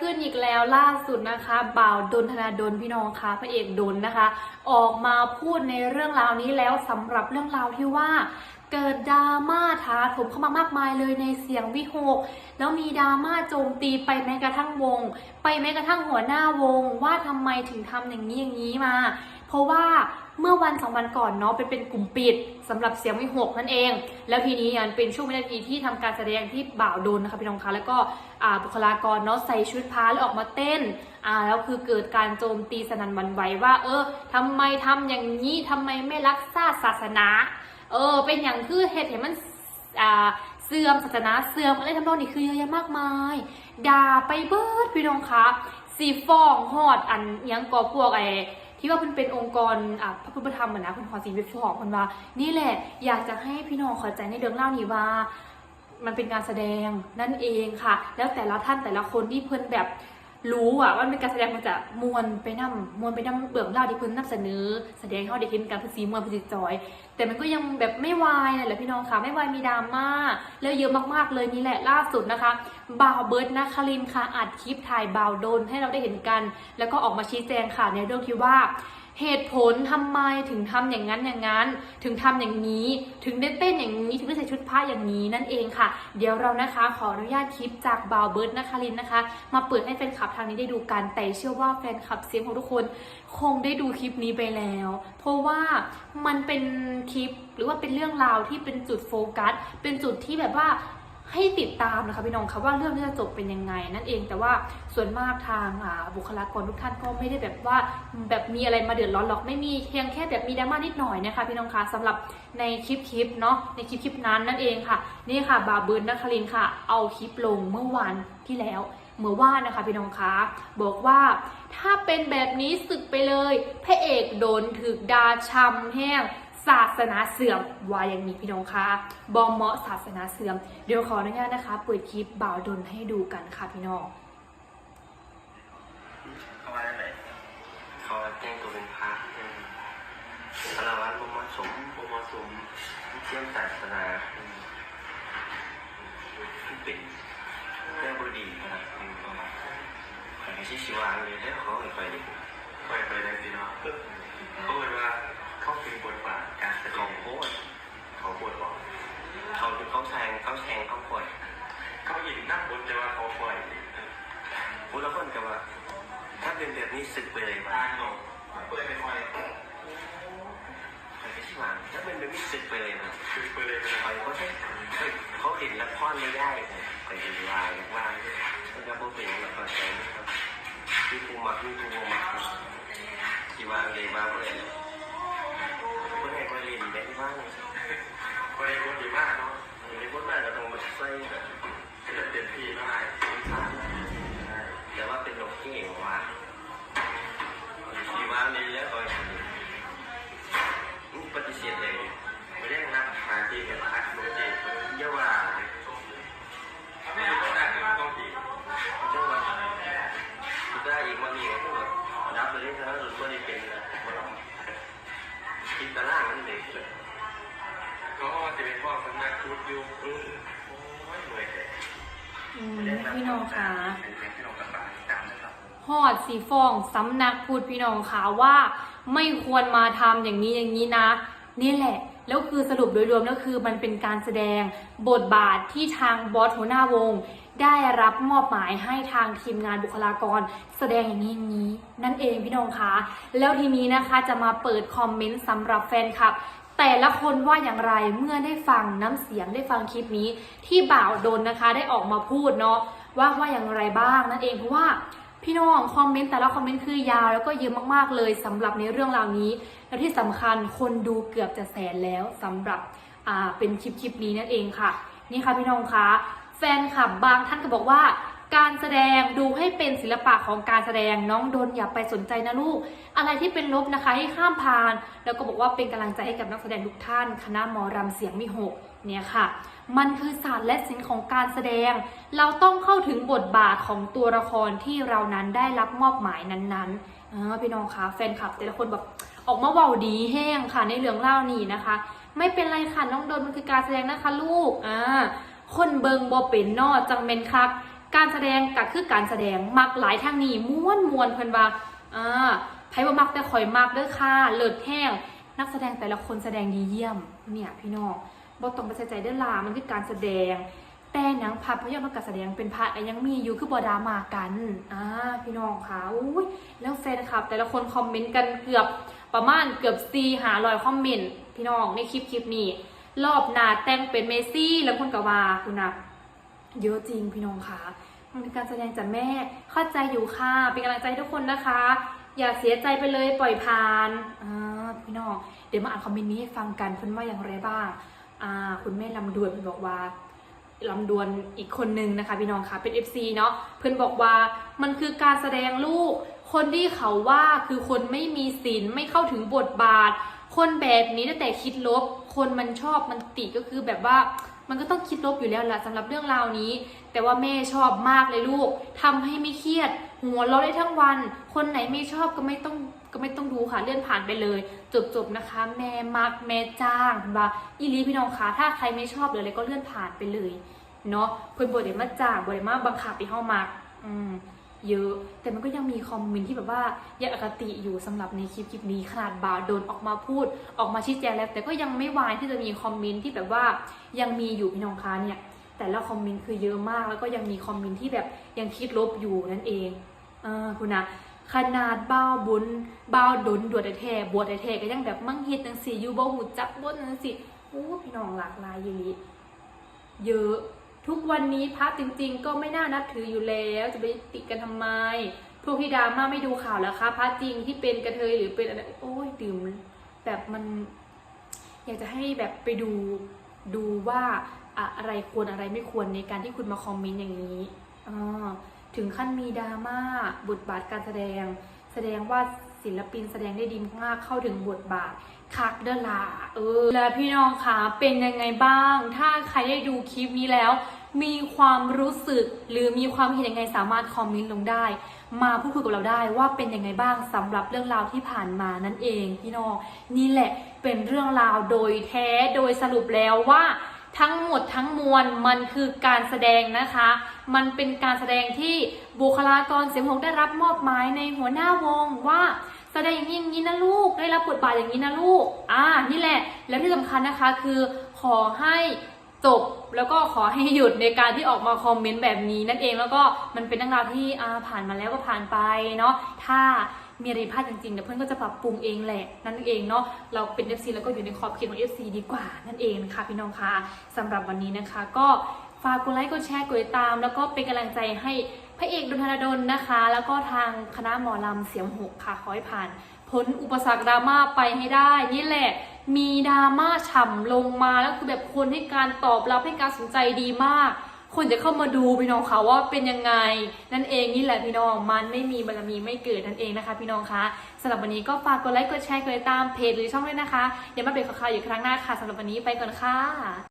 ขึ้นอีกแล้วล่าสุดนะคะบ่าวดนธนาดนพี่น้องคะพระเอกดนนะคะ ออกมาพูดในเรื่องราวนี้แล้วสำหรับเรื่องราวที่ว่า เกิดดราม่าท้าถมเข้ามามากมายเลยในเสียงวิหกแล้วมีดราม่าโจมตีไปแม้กระทั่งวง ไปแม้กระทั่งหัวหน้าวง ว่าทำไมถึงทำอย่างนี้อย่างนี้มา เพราะว่าเมื่อวันสองวันก่อนเนาะเป็นเป็นกลุ่มปิดสำหรับเสียงวิหกนั่นเอง แล้วทีนี้มันเป็นช่วงวินาทีที่ทำการแสดงที่บ่าวโดนนะคะพี่น้องคะแล้วก็บุคลากรเนาะใส่ชุดพาแล้วออกมาเต้นอ่าแล้วคือเกิดการโจมตีสนั่นวันไหวว่า เออทำไมทำอย่างนี้ทำไมไม่รักษาศาสนา เออ เป็นอย่างคือเหตุเห็นมันอ่าเสื่อมศาสนาเสื่อมอะไรทำนองนี้คือเยอะแยะมากมายด่าไปเบิดพี่น้องคะสีฟองหอดอันยังก่อพวกไอ้ที่ว่ามันเป็นองค์กรอะพระพุทธธรรมอะนะคุณขอสีไปฟ้องมันว่า นี่แหละอยากจะให้พี่น้องเข้าใจในเรื่องเล่านี้ว่า มันเป็นการแสดงนั่นเองค่ะ แล้วแต่ละท่านแต่ละคนที่เพิ่นแบบ รู้ว่ามันเป็นการแสดงมันจะมวนไปนํมวนไปนํเบื้องเล่าที่เพิ่นนำเสนอ แสดงเข้าได้เห็นการพสีมวนพสีจอย แต่มันก็ยังแบบไม่วายนั่นแหละพี่น้องค่ะ ไม่วายมีดราม่าแล้วเยอะมากๆเลยนี่แหละล่าสุดนะคะบ่าวเบิร์ดนะคารินค่ะอัดคลิปถ่ายบ่าวโดนให้เราได้เห็นกัน แล้วก็ออกมาชี้แจงค่ะในเรื่องที่ว่า เหตุผลทำไมถึงทำอย่างนั้นอย่างนั้น ถึงทำอย่างนี้ ถึงได้เต้นอย่างนี้ ถึงได้ใส่ชุดผ้าอย่างนี้นั่นเองค่ะ เดี๋ยวเรานะคะขออนุญาตคลิปจากบาวเบิร์ดนะคะลินนะคะ มาเปิดให้แฟนคลับทางนี้ได้ดูกันแต่เชื่อว่าแฟนคลับเสียงของทุกคน คงได้ดูคลิปนี้ไปแล้ว เพราะว่ามันเป็นคลิปหรือว่าเป็นเรื่องราวที่เป็นจุดโฟกัส เป็นจุดที่แบบว่า ให้ติดตามนะคะพี่น้องคะว่าเรื่องนี้จะจบเป็นยังไง นั่นเองแต่ว่าส่วนมากทางอ่าบุคลากรทุกท่านก็ไม่ได้แบบว่าแบบมีอะไรมาเดือดร้อนหรอกไม่มีเพียงแค่แบบมีดราม่านิดหน่อยนะคะพี่น้องคะสำหรับในคลิปคลิปเนาะในคลิปคลิปนั้นนั่นเองค่ะ นี่ค่ะ บาเบืนนัคลินค่ะ เอาคลิปลงเมื่อวานที่แล้วเมื่อว่านนะคะพี่น้องคะบอกว่าถ้าเป็นแบบนี้สึกไปเลยพระเอกโดนถึกดาช้ำแห้ง ศาสนาเสื่อมว่าอย่างนี้พี่น้องคะบอมเหมาะศาสนาเสื่อม เดี๋ยวขออนุญาตนะคะ เปิดคลิปบ่าวดนให้ดูกันค่ะพี่น้องเขาว่าได้ไหนเขาแจ้งตัวเป็นพระอืมคารวะบ่เหมาะสมผมเหมาะสมเชื่อมศาสนาที่เป็นเรื่องบดีนะครับอืมขอให้ชี้ชิวางเลยแล้วเขาให้ไปเลยคอยไปได้สิเนาะเขาเลยว่า เขาเป็นบทบาทการแสดเขางโคตรเขาบทบอกเขาเขาแทงเขาแทงเขาปล่อยเขาหยิบนั่งบนแต่ว่าเขาปล่อยผู้ละคนกับว่า ถ้าเป็นแบบนี้สึกไปเลยว่าบ้านเนาะเปิดไปคอยขอให้ชี้วางถ้าเป็นแบบนี้สึกไปเลยนะคือเปิดเลยไปเขาใช่เขาเห็นละครไม่ได้ไปดูวายวายเขาจะพูดเป็นละครใจนะครับมีภูมิมักมีภูมิมักที่วางเลยว่าเลยคนไหนก็เรียนได้ที่บ้านคอยบทดีมากเนาะในบทบาทเราต้องมาใส่แบบเต็มที่ได้คุณสารแต่ว่าเป็นโลกเก่งว่าที่วาเลยแล้วก็ปฏิเสธเลยไม่ได้นักหาทีกับพักโลเจ อืมพี่น้องคะเป็นพี่น้องต่างๆตามนะหอดสีฟองสำนักพูดพี่น้องค่ะว่า ไม่ควรมาทำอย่างนี้อย่างนี้นะ นี่แหละ แล้วคือสรุปโดยรวมแล้วคือมันเป็นการแสดงบทบาทที่ทางบอสหัวหน้าวง ได้รับมอบหมายให้ทางทีมงานบุคลากร แสดงอย่างนี้อย่างนี้ นั่นเองพี่น้องคะแล้วทีนี้นะคะจะมาเปิดคอมเมนต์สำหรับแฟนคลับ แต่ละคนว่าอย่างไรเมื่อได้ฟังน้ำเสียงได้ฟังคลิปนี้ ที่บ่าวโดนนะคะได้ออกมาพูดเนาะว่าว่าอย่างไรบ้างนั่นเองเพราะว่าพี่น้องคอมเมนต์แต่ละคอมเมนต์คือยาวแล้วก็เยอะมากๆเลยสำหรับในเรื่องราวนี้ และที่สำคัญคนดูเกือบจะแสนแล้วสำหรับอ่าเป็นคลิปคลิปนี้นั่นเองค่ะ นี่ค่ะพี่น้องคะแฟนคลับบางท่านก็บอกว่า การแสดงดูให้เป็นศิลปะของการแสดงน้องโดนอย่าไปสนใจนะลูก อะไรที่เป็นลบนะคะให้ข้ามผ่าน แล้วก็บอกว่าเป็นกำลังใจให้กับนักแสดงทุกท่าน คณะมอรำเสียงมิหกเนี่ยค่ะ มันคือศาสตร์และศิลป์ของการแสดง เราต้องเข้าถึงบทบาทของตัวละครที่เรานั้นได้รับมอบหมายนั้นๆอ่าพี่น้องคะแฟนคลับ แต่ละคนแบบออกมาเว้าดีแห้งค่ะในเรื่องเล่านี้นะคะ ไม่เป็นไรค่ะน้องโดนมันคือการแสดงนะคะ ลูกอ่าคนเบิงบอเป็นนอจังเมนคัก การแสดงก็คือการแสดงมักหลายทางนี้ม้วนมวนเพิ่นว่าอ่าไผบ่มักแต่ข่อยมักเด้อค่ะเลิศแห้งนักแสดงแต่ละคนแสดงดีเยี่ยมเนี่ยพี่น้องบ่ต้องไปใส่ใจเด้อล่ะมันคือการแสดง แต่หนังภาพยนตร์มันการแสดงเป็นพระยังมีอยู่คือบอดามากันอ่าพี่น้องค่ะอุ้ยแล้วแฟนคลับ แต่ละคนคอมเมนต์กันเกือบประมาณเกือบซีหาลอยคอมเมนต์พี่น้องในคลิปคลิปนี้รอบหน้าแต่งเป็นเมซี่แล้วคนกว่าคุณนะ เยอะจริงพี่น้องค่ะมันเป็นการแสดงจากแม่เข้าใจอยู่ค่ะเป็นกำลังใจให้ทุกคนนะคะ อย่าเสียใจไปเลยปล่อยผ่านอ่าพี่น้องเดี๋ยวมาอ่านคอมเมนต์นี้ให้ฟังกันเพิ่นว่าอย่างไรบ้างอ่าคุณแม่ลำดวนเพิ่นบอกว่าลำดวนอีกคนนึงนะคะพี่น้องค่ะเป็น FC เนาะเพิ่อนบอกว่ามันคือการแสดงลูก คนที่เขาว่าคือคนไม่มีศีลไม่เข้าถึงบทบาท คนแบบนี้ตั้งแต่คิดลบ คนมันชอบมันติก็คือแบบว่า มันก็ต้องคิดลบอยู่แล้วแหละสำหรับเรื่องราวนี้ แต่ว่าแม่ชอบมากเลยลูกทำให้ไม่เครียด หัวเราะได้ทั้งวัน คนไหนไม่ชอบก็ไม่ต้องก็ไม่ต้องดูค่ะเลื่อนผ่านไปเลย จบๆนะคะ แม่มักแม่จ้างบ่าอีลีพี่น้องคะถ้าใครไม่ชอบหรืออะไรก็เลื่อนผ่านไปเลยเนาะเพิ่นบทเดมาจ้างบทเดมาบังคับไปเข้ามักอืม เยอะ แต่มันก็ยังมีคอมเมนต์ที่แบบว่ายังอคติอยู่สำหรับในคลิปคลิปนี้ขนาดบาโดนออกมาพูดออกมาชี้แจงแล้ว แต่ก็ยังไม่วายที่จะมีคอมเมนต์ที่แบบว่ายังมีอยู่พี่น้องคะเนี่ยแต่ละคอมเมนต์คือเยอะมาก แล้วก็ยังมีคอมเมนต์ที่แบบยังคิดลบอยู่นั่นเองเออคุณนะขนาดบ้าบุญบ้าดนดวดแท้บวชแท้ก็ยังแบบมั่งเฮ็ดจังซี่อยู่บ่หูจักบ่จังซี่โอ้พี่น้องหลากหลายอย่างนี้เยอะ ทุกวันนี้พระจริง ๆ ก็ไม่น่านับถืออยู่แล้ว จะไปติกันทำไม พวกที่ดราม่าไม่ดูข่าวแล้วคะพระจริงที่เป็นกระเทยหรือเป็นอะไรโอ้ยดื่มแบบมัน อยากจะให้แบบไปดูดูว่าอะอะไรควรอะไรไม่ควรในการที่คุณมาคอมเมนต์อย่างนี้อ่าถึงขั้นมีดราม่าบทบาทการแสดง แสดงว่า ศิลปินแสดงได้ดีมากเข้าถึงบทบาทคักเดลาเออ แล้วพี่น้องคะเป็นยังไงบ้าง ถ้าใครได้ดูคลิปนี้แล้ว มีความรู้สึกหรือมีความเห็นยังไงสามารถคอมเมนต์ลงได้ มาพูดคุยกับเราได้ว่าเป็นยังไงบ้างสำหรับเรื่องราวที่ผ่านมานั่นเอง พี่น้องนี่แหละเป็นเรื่องราวโดยแท้โดยสรุปแล้วว่า ทั้งหมดทั้งมวลมันคือการแสดงนะคะ มันเป็นการแสดงที่บุคลากรเสียงหกได้รับมอบหมายในหัวหน้าวงว่าแสดงอย่างนี้อย่างนี้นะลูก ได้รับบทบาทอย่างนี้นะลูก อ่า นี่แหละ แล้วที่สำคัญนะคะคือขอให้จบแล้วก็ขอให้หยุดในการที่ออกมาคอมเมนต์แบบนี้นั่นเองแล้วก็มันเป็นเรื่องราวที่ผ่านมาแล้วก็ผ่านไปเนาะถ้า มีอะไรพลาดจริงๆเดี๋ยวเพื่อนก็จะปรับปรุงเองแหละนั่นเองเนาะเราเป็น FC แล้วก็อยู่ในขอบเขตของ FC ดีกว่านั่นเองนะคะพี่น้องคะสำหรับวันนี้นะคะ ก็ฝากกดไลค์กดแชร์กดติดตาม แล้วก็เป็นกำลังใจให้พระเอกดนธนาดลนะคะ แล้วก็ทางคณะหมอลำเสียงหกค่ะขอให้ผ่านพ้นอุปสรรคดราม่าไปให้ได้ นี่แหละ มีดราม่าฉ่ำลงมาแล้วคือแบบคนให้การตอบรับให้การสนใจดีมาก คนจะเข้ามาดูพี่น้องค่ะว่าเป็นยังไงนั่นเองนี่แหละพี่น้องมันไม่มีบารมีไม่เกิดนั่นเองนะคะ พี่น้องคะสำหรับวันนี้ก็ฝากกดไลค์กดแชร์กดติดตามเพจหรือช่องด้วยนะคะเดี๋ยวมาเบรกข่าวอยู่ครั้งหน้าค่ะสำหรับวันนี้ไปก่อนค่ะ